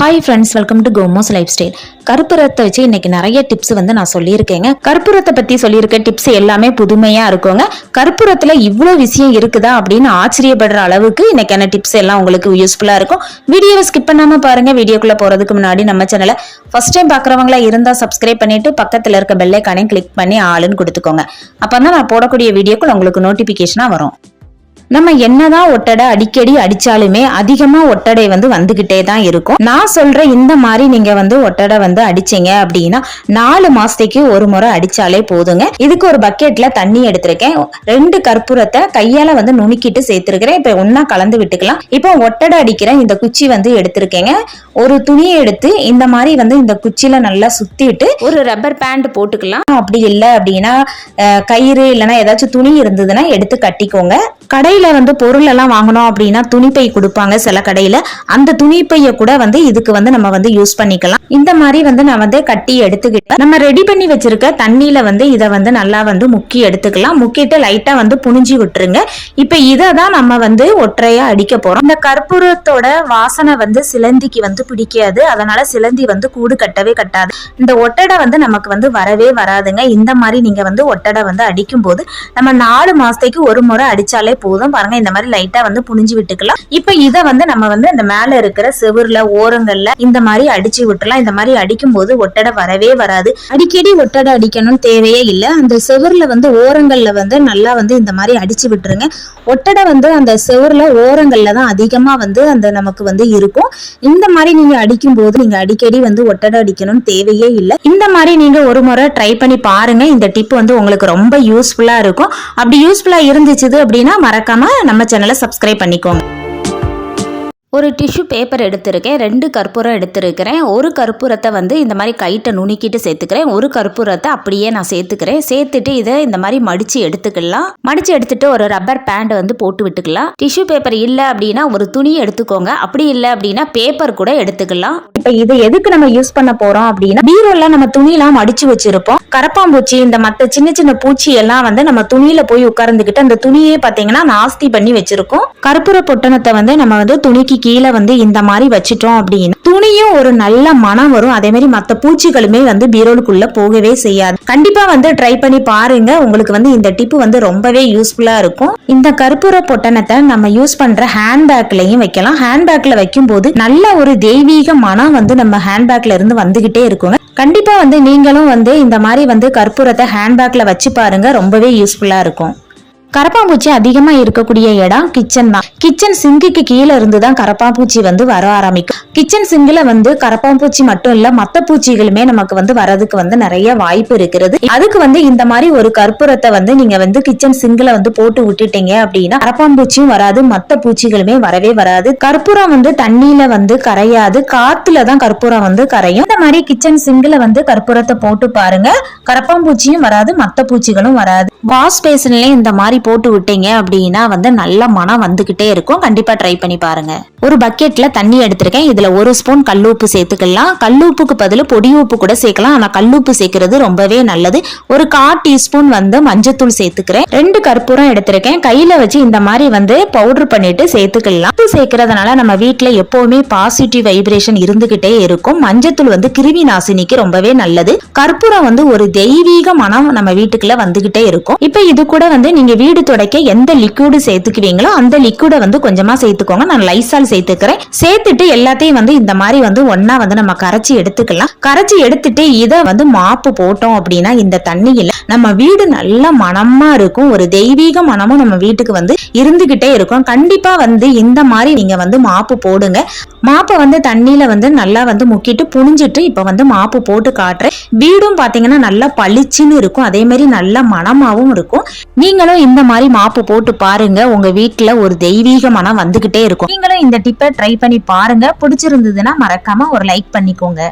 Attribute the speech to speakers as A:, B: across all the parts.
A: Hi friends welcome to Komo's lifestyle கற்பூரத்தை வச்சு இன்னைக்கு நிறைய டிப்ஸ் வந்து நான் சொல்லியிருக்கேங்க. கற்பூரத்தை பற்றி சொல்லியிருக்க டிப்ஸ் எல்லாமே புதுமையாக இருக்குங்க. கற்பூரத்தில் இவ்வளோ விஷயம் இருக்குதா அப்படின்னு ஆச்சரியப்படுற அளவுக்கு இன்னைக்கான டிப்ஸ் எல்லாம் உங்களுக்கு யூஸ்ஃபுல்லாக இருக்கும். வீடியோவை ஸ்கிப் பண்ணாமல் பாருங்கள் வீடியோக்குள்ளே போகிறதுக்கு முன்னாடி நம்ம சேனலை ஃபர்ஸ்ட் டைம் பார்க்குறவங்களா இருந்தால் சப்ஸ்கிரைப் பண்ணிட்டு பக்கத்தில் இருக்க பெல்லைக்கானே கிளிக் பண்ணி ஆளுன்னு கொடுத்துக்கோங்க. அப்போ தான் நான் போடக்கூடிய வீடியோக்குள்ள உங்களுக்கு நோட்டிஃபிகேஷனாக வரும். நம்ம என்னதான் ஒட்டடை அடிக்கடி அடிச்சாலுமே அதிகமா ஒட்டடை வந்து வந்துகிட்டே தான் இருக்கும். நான் சொல்ற இந்த மாதிரி நீங்க வந்து ஒட்டடை வந்து அடிச்சீங்க அப்படின்னா நாலு மாசத்துக்கு ஒரு முறை அடிச்சாலே போதுங்க. இதுக்கு ஒரு பக்கெட்ல தண்ணி எடுத்திருக்கேன். ரெண்டு கற்பூரத்தை கையால வந்து நுணுக்கிட்டு சேர்த்திருக்கிறேன். இப்ப ஒன்னா கலந்து விட்டுக்கலாம். இப்போ ஒட்டடை அடிக்கிற இந்த குச்சி வந்து எடுத்திருக்கேங்க. ஒரு துணியை எடுத்து இந்த மாதிரி வந்து இந்த குச்சியில நல்லா சுத்திட்டு ஒரு ரப்பர் பேண்ட் போட்டுக்கலாம். அப்படி இல்லை அப்படின்னா கயிறு இல்லைன்னா ஏதாச்சும் துணி இருந்ததுன்னா எடுத்து கட்டிக்கோங்க. கடையில் வந்து பொருளெல்லாம் வாங்கணும் அப்படின்னா துணிப்பை கொடுப்பாங்க சில கடையில். அந்த துணிப்பையை கூட வந்து இதுக்கு வந்து நம்ம வந்து யூஸ் பண்ணிக்கலாம். இந்த மாதிரி வந்து நான் வந்து கட்டி எடுத்துக்கிட்டேன். நம்ம ரெடி பண்ணி வச்சிருக்க தண்ணியில் வந்து இதை வந்து நல்லா வந்து முக்கி எடுத்துக்கலாம். முக்கிட்டு லைட்டாக வந்து புனிஞ்சு விட்டுருங்க. இப்போ இதை தான் நம்ம வந்து ஒற்றையாக அடிக்க போகிறோம் இந்த கற்பூரத்தோட வாசனை வந்து சிலந்திக்கு வந்து பிடிக்காது. அதனால சிலந்தி வந்து கூடு கட்டவே கட்டாது. இந்த ஒட்டடை வந்து நமக்கு வந்து வரவே வராதுங்க. இந்த மாதிரி நீங்கள் வந்து ஒட்டடை வந்து அடிக்கும் போது நம்ம நாலு மாதத்துக்கு ஒரு முறை அடித்தாலே போதும். பாருங்க இந்த மாதிரி லைட்டா வந்து புனிஞ்சு விட்டுக்கலாம். இப்ப இதை வந்து நம்ம வந்து இந்த மேல இருக்கிற செவுர்ல ஓரங்கள்ல இந்த மாதிரி அடிச்சு விட்டுலாம் இந்த மாதிரி அடிக்கும் போது ஒட்டடை வரவே வராது. அடிக்கடி ஒட்டடை அடிக்கணும்னு தேவையே இல்லை. அந்த செவுர்ல வந்து ஓரங்கள்ல வந்து நல்லா வந்து இந்த மாதிரி அடிச்சு விட்டுருங்க. ஒட்டடை வந்து அந்த செவுர்ல ஓரங்கள்ல தான் அதிகமா வந்து அந்த நமக்கு வந்து இருக்கும். இந்த மாதிரி நீங்க அடிக்கும் போது நீங்க அடிக்கடி வந்து ஒட்டடை அடிக்கணும்னு தேவையே இல்லை. இந்த மாதிரி நீங்க ஒரு முறை ட்ரை பண்ணி பாருங்க. இந்த டிப் வந்து உங்களுக்கு ரொம்ப யூஸ்ஃபுல்லா இருக்கும். அப்படி யூஸ்ஃபுல்லா இருந்துச்சு அப்படின்னா மறக்காம நம்ம சேனலை சப்ஸ்கிரைப் பண்ணிக்கோங்க. ஒரு டிஷ்யூ பேப்பர் எடுத்திருக்கேன் ரெண்டு கற்பூரம் எடுத்திருக்கிறேன். ஒரு கற்பூரத்தை வந்து இந்த மாதிரி கைட்டை நுணுக்கிட்டு சேர்த்துக்கிறேன். ஒரு கற்பூரத்தை அப்படியே நான் சேர்த்துக்கிறேன். சேர்த்துட்டு இதை இந்த மாதிரி மடிச்சு எடுத்துக்கலாம். மடிச்சு எடுத்துட்டு ஒரு ரப்பர் பேண்ட் வந்து போட்டு விட்டுக்கலாம். டிஷ்யூ பேப்பர் இல்லை அப்படின்னா ஒரு துணி எடுத்துக்கோங்க. அப்படி இல்லை அப்படின்னா பேப்பர் கூட எடுத்துக்கலாம். இப்போ இது எதுக்கு நம்ம யூஸ் பண்ண போறோம் அப்படின்னா பீரோல நம்ம துணியெல்லாம் அடிச்சு வச்சிருப்போம். கரப்பாம்பூச்சி இந்த மத்த சின்ன சின்ன பூச்சி எல்லாம் வந்து நம்ம துணியில போய் உட்கார்ந்துக்கிட்டு அந்த துணியே பாத்தீங்கன்னா நாஸ்தி பண்ணி வச்சிருக்கோம். கற்பூர பொட்டணத்தை வந்து நம்ம வந்து துணிக்கு கீழே வந்து இந்த மாதிரி வச்சிட்டோம் அப்படின்னா துணியும் ஒரு நல்ல மனம் வரும். அதே மாதிரி மத்த பூச்சிகளுமே வந்து பீரோலுக்குள்ள போகவே செய்யாது. கண்டிப்பா வந்து ட்ரை பண்ணி பாருங்க. உங்களுக்கு வந்து இந்த டிப்பு வந்து ரொம்பவே யூஸ்ஃபுல்லா இருக்கும். இந்த கற்பூர பொட்டணத்தை நம்ம யூஸ் பண்ற ஹேண்ட்பேக்லயும் வைக்கலாம். ஹேண்ட்பேக்ல வைக்கும் போது நல்ல ஒரு தெய்வீக தான் வந்து நம்ம ஹேண்ட்பேக்ல இருந்து வந்துகிட்டே இருக்குங்க. கண்டிப்பா வந்து நீங்களும் வந்து இந்த மாதிரி வந்து கற்பூரத்தை ஹேண்ட்பேக்ல வச்சு பாருங்க ரொம்பவே யூஸ்ஃபுல்லா இருக்கும். கரப்பாம்பூச்சி அதிகமா இருக்கக்கூடிய இடம் கிச்சன் தான். கிச்சன் சிங்குக்கு கீழே இருந்து தான் கரப்பாம்பூச்சி வந்து வர ஆரம்பிக்கும். கிச்சன் சிங்கில் வந்து கரப்பாம்பூச்சி மட்டும் இல்ல மத்த பூச்சிகளுமே நமக்கு வந்து வரதுக்கு வந்து நிறைய வாய்ப்பு இருக்கிறது அதுக்கு வந்து இந்த மாதிரி ஒரு கற்பூரத்தை வந்து நீங்க வந்து கிச்சன் சிங்கில் வந்து போட்டு விட்டுட்டீங்க அப்படின்னா கரப்பாம்பூச்சியும் வராது மத்த பூச்சிகளுமே வரவே வராது. கற்பூரம் வந்து தண்ணியில வந்து கரையாது காத்துல தான் கற்பூரம் வந்து கரையும். இந்த மாதிரி கிச்சன் சிங்கில் வந்து கற்பூரத்தை போட்டு பாருங்க. கரப்பாம்பூச்சியும் வராது மத்த பூச்சிகளும் வராது. வாஷ் பேசின்ல இந்த மாதிரி போட்டு விட்டீங்க அப்படின்னா வந்து நல்ல மனம் வந்துகிட்டே இருக்கும். கண்டிப்பா ட்ரை பண்ணி பாருங்க. ஒரு பக்கெட்ல தண்ணி எடுத்திருக்கேன். இதுல ஒரு ஸ்பூன் கல்லுப்பு சேர்த்துக்கலாம். கல்லுப்புக்கு பதில் பொடி உப்பு கூட சேர்க்கலாம். ஆனா கல்லுப்பு சேர்க்கறது ரொம்பவே நல்லது. ஒரு கால் டீஸ்பூன் வந்து மஞ்சத்தூள் சேர்த்துக்கிறேன். ரெண்டு கற்பூரம் எடுத்திருக்கேன். கையில வச்சு இந்த மாதிரி வந்து பவுடர் பண்ணிட்டு சேர்த்துக்கலாம். உப்பு சேர்க்கறதுனால நம்ம வீட்டுல எப்பவுமே பாசிட்டிவ் வைப்ரேஷன் இருந்துகிட்டே இருக்கும். மஞ்சத்தூள் வந்து கிருமி நாசினிக்கு ரொம்பவே நல்லது. கற்பூரம் வந்து ஒரு தெய்வீக மனம் நம்ம வீட்டுக்குள்ள வந்துகிட்டே இருக்கும். இப்ப இது கூட வந்து நீங்க வீடு துடைக்க எந்த லிக்விடு சேர்த்துக்குவீங்களோ அந்த லிக்யூடை வந்து கொஞ்சமா சேர்த்துக்கோங்க. நான் லைசால் சேர்த்துக்கிறேன். சேர்த்துட்டு எல்லாத்தையும் வந்து இந்த மாதிரி வந்து ஒன்னா வந்து நம்ம கரைச்சி எடுத்துக்கலாம். கரைச்சி எடுத்துட்டு இதை வந்து மாப்பு போட்டோம் அப்படின்னா இந்த தண்ணியில நம்ம வீடு நல்ல மனமா இருக்கும். ஒரு தெய்வீக மனமும் நம்ம வீட்டுக்கு வந்து இருந்துகிட்டே இருக்கும். கண்டிப்பா வந்து இந்த மாதிரி நீங்க வந்து மாப்பு போடுங்க. மாப்பை வந்து தண்ணியில வந்து நல்லா வந்து முக்கிட்டு புனிஞ்சிட்டு இப்ப வந்து மாப்பு போட்டு காட்டுறேன். வீடும் பாத்தீங்கன்னா நல்லா பளிச்சுன்னு இருக்கும். அதே மாதிரி நல்ல மனமாவும் இருக்கும். நீங்களும் இந்த மாதிரி மாப்பு போட்டு பாருங்க. உங்க வீட்டுல ஒரு தெய்வீக மனம் வந்துகிட்டே இருக்கும். நீங்களும் இந்த டிப்பை ட்ரை பண்ணி பாருங்க. பிடிச்சிருந்ததுன்னா மறக்காம ஒரு லைக் பண்ணிக்கோங்க.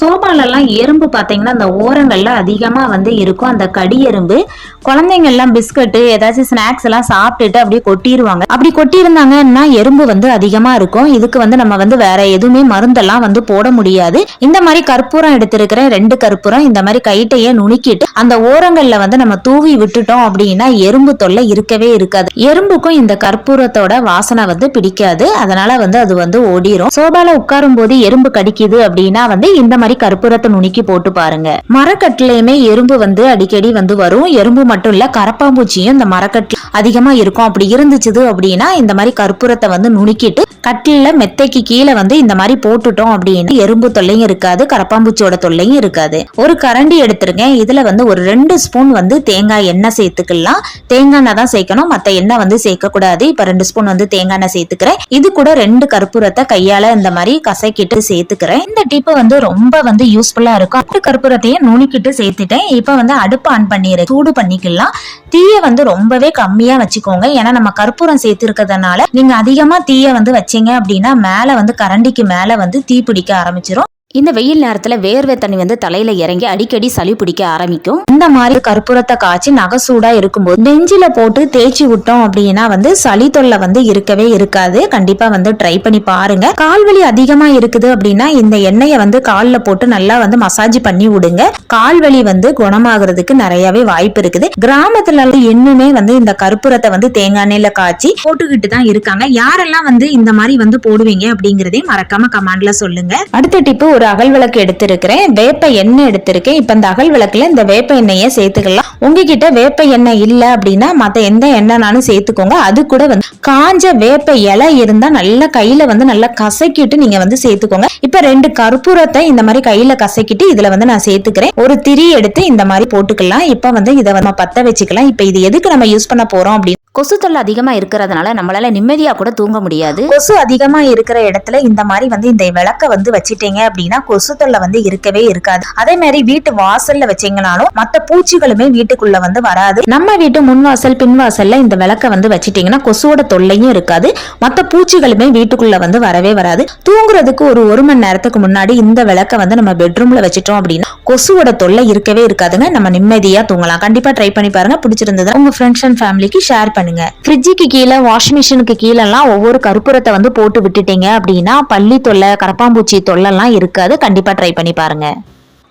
A: சோபாலெல்லாம் எறும்பு பார்த்தீங்கன்னா அந்த ஓரங்கள்ல அதிகமா வந்து இருக்கும். அந்த கடி எறும்பு குழந்தைங்க எல்லாம் பிஸ்கட்டு ஏதாச்சும் ஸ்நாக்ஸ் எல்லாம் சாப்பிட்டுட்டு அப்படியே கொட்டிடுவாங்க அப்படி கொட்டியிருந்தாங்கன்னா எறும்பு வந்து அதிகமா இருக்கும். இதுக்கு வந்து நம்ம வந்து வேற எதுவுமே மருந்தெல்லாம் வந்து போட முடியாது. இந்த மாதிரி கற்பூரம் எடுத்திருக்கிறேன் ரெண்டு கற்பூரம் இந்த மாதிரி கைட்டையே நுணுக்கிட்டு அந்த ஓரங்கள்ல வந்து நம்ம தூவி விட்டுட்டோம் அப்படின்னா எறும்பு தொல்லை இருக்கவே இருக்காது. எறும்புக்கும் இந்த கற்பூரத்தோட வாசனை வந்து பிடிக்காது. அதனால வந்து அது வந்து ஓடிரும். சோபால உட்காரும் போது எறும்பு கடிக்குது அப்படின்னா வந்து இந்த மாதிரி கற்பூரத்தை நுணுக்கி போட்டு பாருங்க. மரக்கட்டிலையுமே எறும்பு வந்து அடிக்கடி வந்து வரும். எறும்பு மட்டும் இல்ல கரப்பாம்பூச்சியும் இந்த மரக்கட்டில் அதிகமா இருக்கும். அப்படி இருந்துச்சுது அப்படின்னா இந்த மாதிரி கற்பூரத்தை வந்து நுணுக்கிட்டு கட்டில மெத்தைக்கு கீழே வந்து இந்த மாதிரி போட்டுட்டோம் அப்படின்னா எறும்பு தொல்லையும் இருக்காது கரப்பாம்பூச்சியோட தொல்லையும் இருக்காது. ஒரு கரண்டி எடுத்திருக்கேன் இதுல வந்து ஒரு ரெண்டு ஸ்பூன் வந்து தேங்காய் எண்ணெய் சேர்த்துக்கலாம். தேங்காய் எண்ணெய் தான் சேர்க்கணும். மத்த எண்ணெய் வந்து சேர்க்க கூடாது இப்ப ரெண்டு ஸ்பூன் வந்து தேங்காய் எண்ணெய் சேர்த்துக்கிறேன். இது கூட ரெண்டு கற்பூரத்தை கையால இந்த மாதிரி கசக்கிட்டு சேர்த்துக்கிறேன். இந்த டிப்பு வந்து ரொம்ப வந்து யூஸ்ஃபுல்லா இருக்கும். அப்படி கற்பூரத்தையும் நுணுக்கிட்டு சேர்த்துட்டேன். இப்ப வந்து அடுப்பு ஆன் பண்ணிடுறேன். சூடு பண்ணிக்கலாம் தீயை வந்து ரொம்பவே கம்மியா வச்சுக்கோங்க. ஏன்னா நம்ம கற்பூரம் சேர்த்திருக்கிறதுனால நீங்க அதிகமா தீயை வந்து வச்சீங்க அப்படின்னா மேல வந்து கரண்டிக்கு மேல வந்து தீ பிடிக்க ஆரம்பிச்சிடும் இந்த வெயில் நேரத்துல வேர்வை தண்ணி வந்து தலையில இறங்கி அடிக்கடி சளி பிடிக்க ஆரம்பிக்கும். இந்த மாதிரி கற்பூரத்தை காய்ச்சி நகசூடா இருக்கும்போது நெஞ்சில போட்டு தேய்ச்சி விட்டோம் அப்படின்னா வந்து சளி தொல்லை வந்து இருக்கவே இருக்காது. கண்டிப்பா வந்து ட்ரை பண்ணி பாருங்க. கால்வலி அதிகமா இருக்குது அப்படின்னா இந்த எண்ணெயை வந்து கால்ல போட்டு நல்லா வந்து மசாஜ் பண்ணி விடுங்க. கால்வலி வந்து குணமாகறதுக்கு நிறையவே வாய்ப்பு இருக்குது. கிராமத்துல எல்லாம் இன்னுமே வந்து இந்த கற்பூரத்தை வந்து தேங்காய் எண்ணெயில காய்ச்சி போட்டுக்கிட்டு தான் இருக்காங்க. யாரெல்லாம் வந்து இந்த மாதிரி வந்து போடுவீங்க அப்படிங்கறதையும் மறக்காம கமெண்ட்ல சொல்லுங்க. அடுத்த டிப்பு ஒரு அகல் விளக்கு எடுத்திருக்கிறேன். வேப்ப எண்ணெய் எடுத்திருக்கேன். இப்ப இந்த அகல் விளக்குல இந்த வேப்ப எண்ணெயை சேர்த்துக்கலாம். உங்ககிட்ட வேப்ப எண்ணெய் இல்ல அப்படின்னா மத்த எந்த எண்ணெய்னாலும் சேர்த்துக்கோங்க. அது கூட வந்து காஞ்ச வேப்ப இலை இருந்தா நல்லா கையில வந்து நல்லா கசக்கிட்டு நீங்க வந்து சேர்த்துக்கோங்க. இப்ப ரெண்டு கற்பூரத்தை இந்த மாதிரி கையில கசக்கிட்டு இதுல வந்து நான் சேர்த்துக்கிறேன். ஒரு திரி எடுத்து இந்த மாதிரி போட்டுக்கலாம். இப்ப வந்து இதை வந்து பத்த வச்சுக்கலாம். இப்ப இது எதுக்கு நம்ம யூஸ் பண்ண போறோம் அப்படின்னு கொசு தொல்லை அதிகமா இருக்கிறதுனால நம்மளால நிம்மதியா கூட தூங்க முடியாது. கொசு அதிகமா இருக்கிற இடத்துல இந்த மாதிரி வந்து இந்த விளக்க வந்து வச்சிட்டீங்க அப்படின்னா கொசு தொல்லை வந்து இருக்கவே இருக்காது. அதே மாதிரி வீட்டு வாசல்ல வச்சீங்கனாலும் மற்ற பூச்சிகளுமே வீட்டுக்குள்ள வந்து வராது. நம்ம வீட்டு முன் வாசல் பின் வாசல்ல இந்த விளக்க வந்து வச்சிட்டீங்கன்னா கொசுவோட தொல்லையும் இருக்காது. மற்ற பூச்சிகளுமே வீட்டுக்குள்ள வந்து வரவே வராது. தூங்குறதுக்கு ஒரு ஒரு மணி நேரத்துக்கு முன்னாடி இந்த விளக்க வந்து நம்ம பெட்ரூம்ல வச்சிட்டோம் அப்படின்னா கொசுவோட தொல்லை இருக்கவே இருக்காதுங்க. நம்ம நிம்மதியா தூங்கலாம். கண்டிப்பா ட்ரை பண்ணி பாருங்க. பிடிச்சிருந்தது உங்க ஃப்ரெண்ட்ஸ் அண்ட் ஃபேமிலிக்கு ஷேர் பண்ணுங்க. ஃப்ரிட்ஜுக்கு கீழே வாஷிங் மிஷினுக்கு கீழெல்லாம் ஒவ்வொரு கற்பூரத்தை வந்து போட்டு விட்டுட்டீங்க அப்படின்னா பள்ளி தொல்லை கரப்பாம்பூச்சி தொல்லைலாம் இருக்காது. கண்டிப்பா ட்ரை பண்ணி பாருங்க.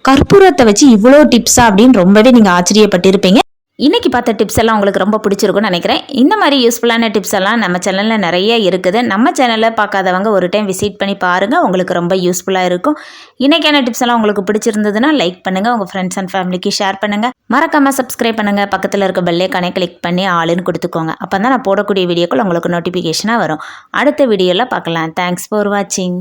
A: கற்பூரத்தை வச்சு இவ்வளோ டிப்ஸா அப்படின்னு ரொம்பவே நீங்க ஆச்சரியப்பட்டிருப்பீங்க. இன்றைக்கி பார்த்த டிப்ஸ் எல்லாம் உங்களுக்கு ரொம்ப பிடிச்சிருக்குன்னு நினைக்கிறேன். இந்த மாதிரி யூஸ்ஃபுல்லான டிப்ஸ் எல்லாம் நம்ம சேனலில் நிறைய இருக்குது. நம்ம சேனலை பார்க்காதவங்க ஒரு டைம் விசிட் பண்ணி பாருங்கள் உங்களுக்கு ரொம்ப யூஸ்ஃபுல்லாக இருக்கும். இன்றைக்கான டிப்ஸ் எல்லாம் உங்களுக்கு பிடிச்சிருந்ததுன்னா லைக் பண்ணுங்கள் உங்கள் ஃப்ரெண்ட்ஸ் அண்ட் ஃபேமிலிக்கு ஷேர் பண்ணுங்கள் மறக்காமல் சப்ஸ்கிரைப் பண்ணுங்கள் பக்கத்தில் இருக்க பெல்லைக்கானே கிளிக் பண்ணி ஆளுன்னு கொடுத்துக்கோங்க. அப்போ தான் நான் போடக்கூடிய வீடியோக்கள் உங்களுக்கு நோட்டிஃபிகேஷனாக வரும். அடுத்த வீடியோவில் பார்க்கலாம். தேங்க்ஸ் ஃபார் வாட்சிங்